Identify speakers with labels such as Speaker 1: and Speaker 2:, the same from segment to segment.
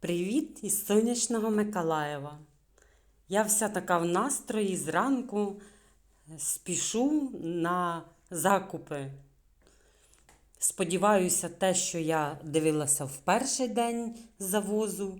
Speaker 1: Привіт із сонячного Миколаєва. Я вся така в настрої зранку спішу на закупи. Сподіваюся, те, що я дивилася в перший день завозу,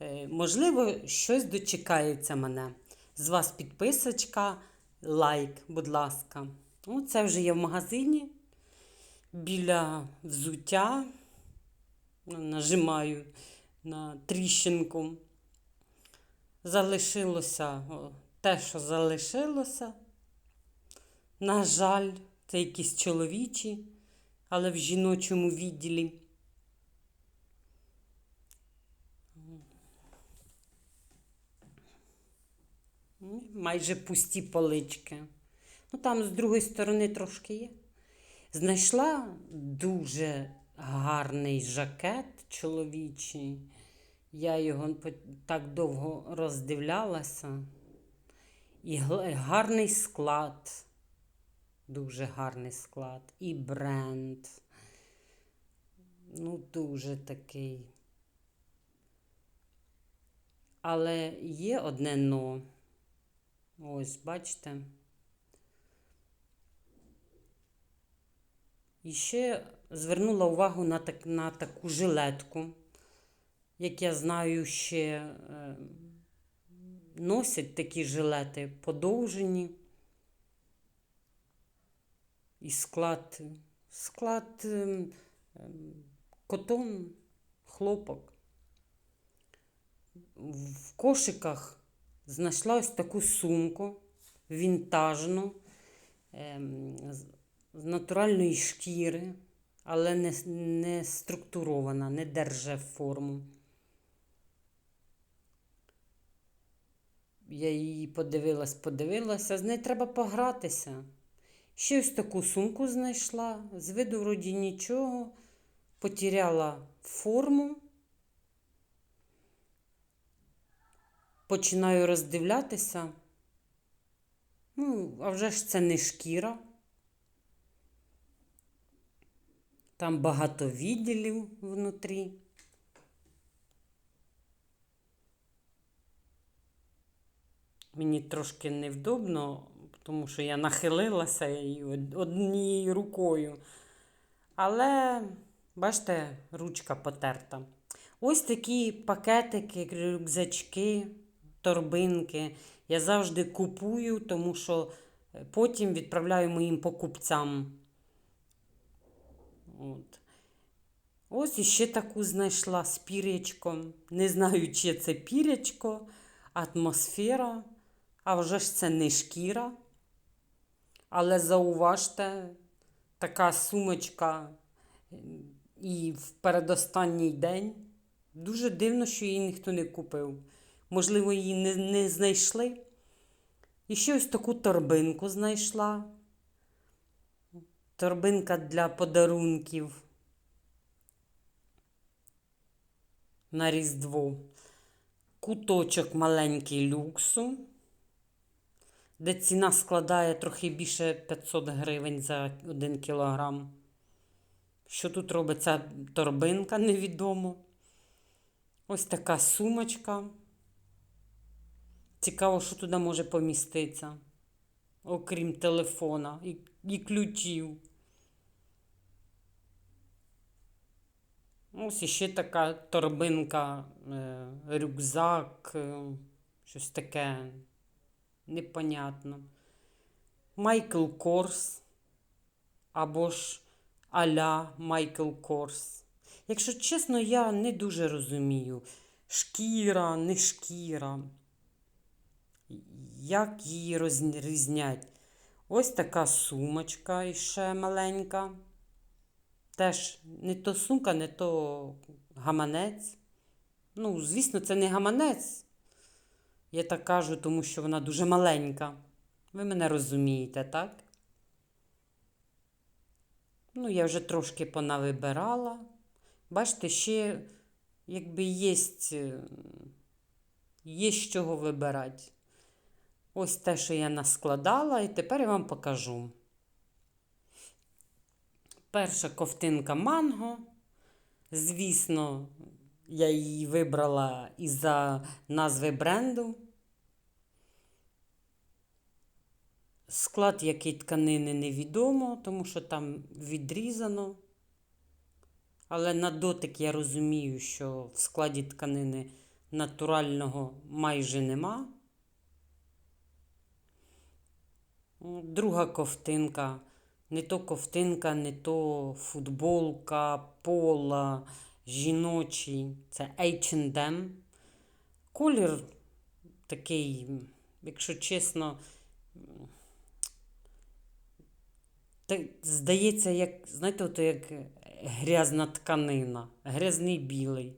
Speaker 1: е, можливо, щось дочекається мене. З вас підписочка, лайк, будь ласка. Ну, це вже є в магазині біля взуття. Нажимаю на тріщинку. Залишилося те, що залишилося. На жаль, це якісь чоловічі, але в жіночому відділі. Майже пусті полички. Ну, там з другої сторони трошки є. Знайшла дуже гарний жакет чоловічий. Я його так довго роздивлялася. І гарний склад. Дуже гарний склад. І бренд. Ну, дуже такий. Але є одне но. Ось, бачите. І ще звернула увагу на, так, на таку жилетку, як я знаю, ще е, носять такі жилети подовжені. І склад, склад ем, котон, хлопок. В кошиках знайшла ось таку сумку вінтажну. з- з натуральної шкіри, але не, не структурована, не держе форму. Я її подивилась, подивилася, з нею треба погратися. Ще ось таку сумку знайшла, з виду вроді нічого, потеряла форму. Починаю роздивлятися. Ну, а вже ж це не шкіра. Там багато відділів внутрі. Мені трошки невдобно, тому що я нахилилася і однією рукою. Але, бачите, ручка потерта. Ось такі пакетики, рюкзачки, торбинки. Я завжди купую, тому що е, потім відправляю моїм покупцям. От. Ось іще таку знайшла з пірячком. Не знаю, чи це пірячко, атмосфера, а вже ж це не шкіра. Але зауважте, така сумочка і в передостанній день. Дуже дивно, що її ніхто не купив. Можливо, її не, не знайшли. І ще ось таку торбинку знайшла. Торбинка для подарунків на Різдво. Куточок маленький люксу, де ціна складає трохи більше 500 гривень за 1 кілограм. Що тут робить ця торбинка, невідомо. Ось така сумочка. Цікаво, що туди може поміститися, окрім телефона і, і ключів. Ось іще така торбинка, е, рюкзак, е, щось таке непонятно. Майкл Корс або ж Аля Майкл Корс. Якщо чесно, я не дуже розумію. Шкіра, не шкіра. Як її розрізнять? Ось така сумочка іще маленька. Теж не то сумка, не то гаманець. Ну, звісно, це не гаманець. Я так кажу, тому що вона дуже маленька. Ви мене розумієте, так? Ну, я вже трошки понавибирала. Бачите, ще якби є, є з чого вибирати. Ось те, що я наскладала, і тепер я вам покажу. Перша ковтинка манго. Звісно, Я її вибрала із-за назви бренду. Склад який тканини невідомо, тому що там відрізано. Але на дотик я розумію, що в складі тканини натурального майже нема. Друга ковтинка. Не то ковтинка, не то футболка, пола, жіночий. Це H&M. Колір такий, якщо чесно, так, здається, як, знаєте, ото як грязна тканина, грязний білий.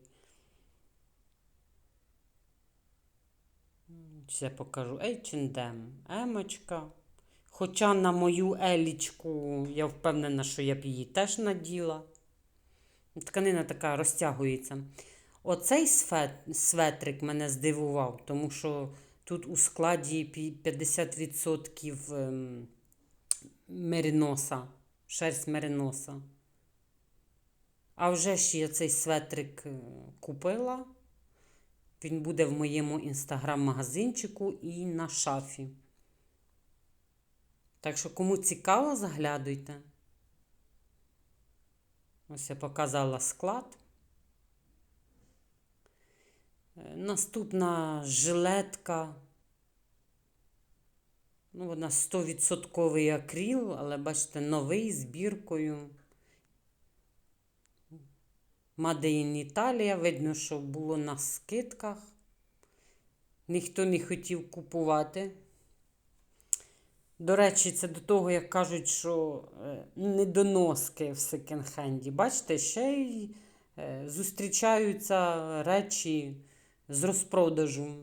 Speaker 1: Ще покажу H&M, емочка. Хоча на мою елічку я впевнена, що я б її теж наділа. Тканина така розтягується. Оцей светрик мене здивував, тому що тут у складі 50% ем, мериноса, шерсть мериноса. А вже ж я цей светрик е, купила. Він буде в моєму інстаграм-магазинчику і на шафі. Так що, кому цікаво, заглядуйте. Ось я показала склад. Е, наступна жилетка. Ну, вона 100% акріл, але бачите, новий збіркою. Made in Italia. Видно, що було на скидках. Ніхто не хотів купувати. До речі, це до того, як кажуть, що е, недоноски в секонд-хенді. Бачите, ще й е, зустрічаються речі з розпродажу.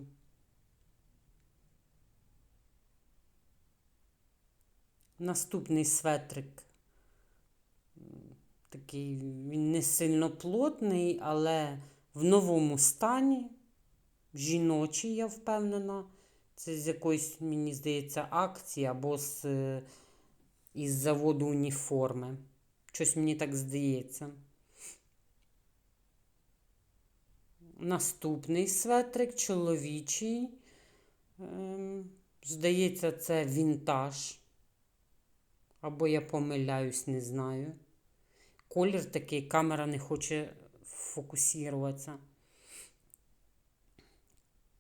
Speaker 1: Наступний светрик. Такий він не сильно плотний, але в новому стані. Жіночий, я впевнена. Це з якоїсь, мені здається, акції або з, із заводу уніформи. Щось мені так здається. Наступний светрик чоловічий. Ем, здається, це вінтаж. Або я помиляюсь, не знаю. Колір такий, камера не хоче фокусуватися.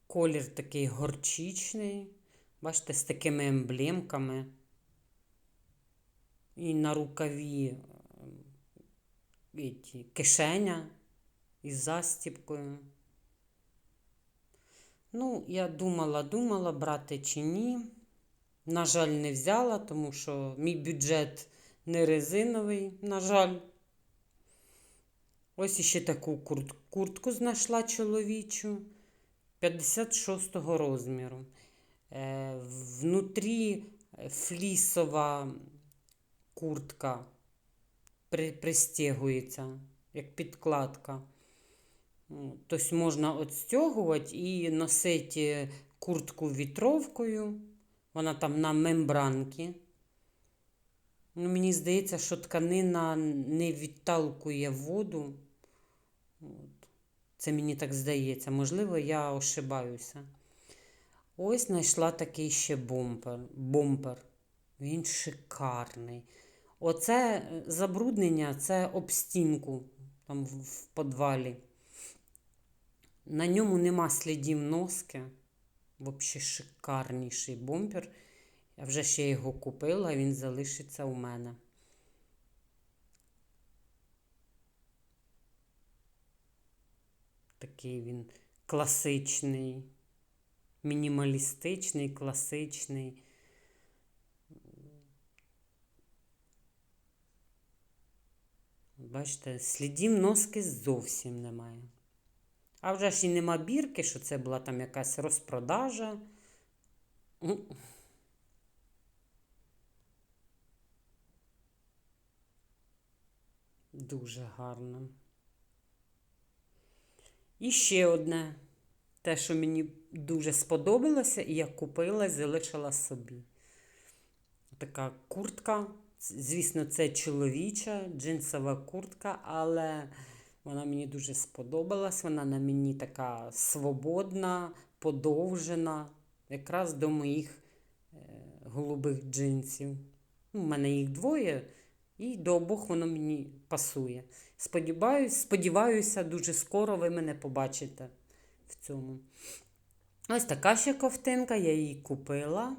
Speaker 1: Колір такий горчичний. Бачите, з такими емблемками. І на рукаві ті, е, кишеня із застіпкою. Ну, я думала, думала, брати чи ні. На жаль, не взяла, тому що мій бюджет не резиновий, на жаль. Ось іще таку куртку знайшла чоловічу. 56 розміру. Е, внутрі флісова куртка при, пристягується, як підкладка. Тобто можна отстягувати і носити куртку вітровкою. Вона там на мембранці. Ну, Мені здається, що тканина не відталкує воду. Це мені так здається. Можливо, я ошибаюся. Ось знайшла такий ще бомпер. бомпер. Він шикарний. Оце е, забруднення це об стінку там в підвалі. На ньому нема слідів носки. Взагалі шикарніший бомпер. Я вже ще його купила, він залишиться у мене. Такий він класичний, мінімалістичний, класичний. Бачите, слідів носки зовсім немає. А вже ж і нема бірки, що це була там якась розпродажа. Дуже гарно. І ще одне, те, що мені дуже сподобалося, і я купила і залишила собі. Така куртка. Звісно, це чоловіча, джинсова куртка, але Вона мені дуже сподобалась. Вона на мені така свободна, подовжена, якраз до моїх е, голубих джинсів. У мене їх двоє, і до обох воно мені пасує. Сподіваюсь, сподіваюся, дуже скоро ви мене побачите в цьому. Ось така ще ковтинка, я її купила.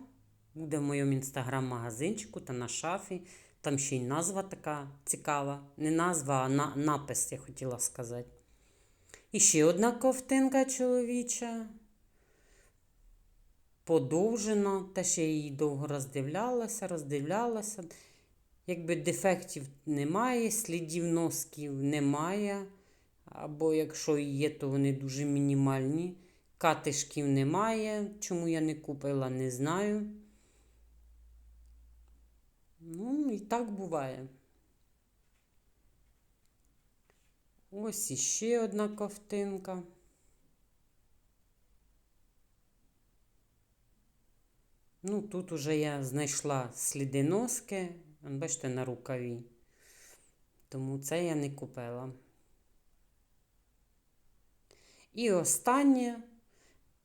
Speaker 1: Буде в моєму інстаграм-магазинчику та на шафі. Там ще й назва така цікава. Не назва, а на, напис, я хотіла сказати. І ще одна ковтинка чоловіча. Подовжена. Теж я її довго роздивлялася, роздивлялася. Якби дефектів немає, слідів носків немає. Або якщо і є, то вони дуже мінімальні. Катишків немає. Чому я не купила, не знаю. Ну, і так буває. Ось іще одна ковтинка. Ну, тут уже я знайшла сліди носки, бачите, на рукаві. Тому це я не купила. І останнє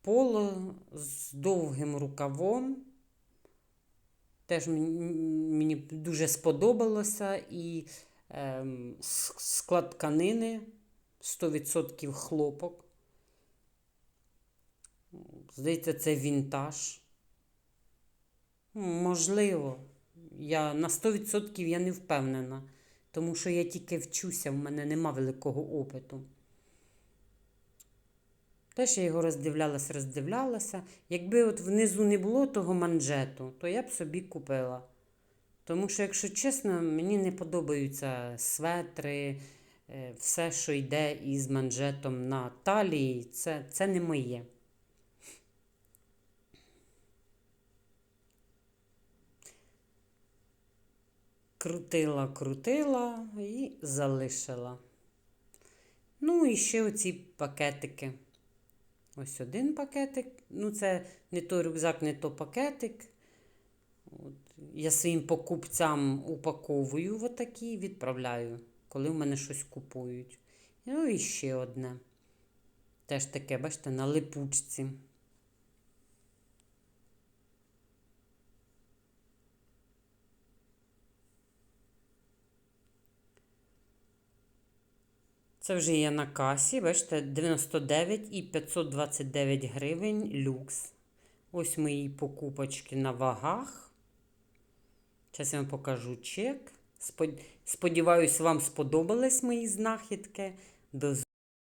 Speaker 1: поло з довгим рукавом. Теж мені, дуже сподобалося. І ем, склад тканини 100% хлопок. Здається, це вінтаж. Можливо, я на 100% я не впевнена, тому що я тільки вчуся, в мене нема великого опиту. Теж я його роздивлялася, роздивлялася. Якби от внизу не було того манжету, то я б собі купила. Тому що, якщо чесно, мені не подобаються светри, е, все, що йде із манжетом на талії, це, це не моє. Крутила, крутила і залишила. Ну, і ще оці пакетики. Ось один пакетик. Ну, це не той рюкзак, не то пакетик. От. Я своїм покупцям упаковую отакі і відправляю, коли в мене щось купують. Ну і ще одне. Теж таке, бачите, на липучці. Це вже є на касі, бачите, 99 і 529 гривень люкс. Ось мої покупочки на вагах. Зараз я вам покажу чек. Сподіваюсь, вам сподобались мої знахідки. До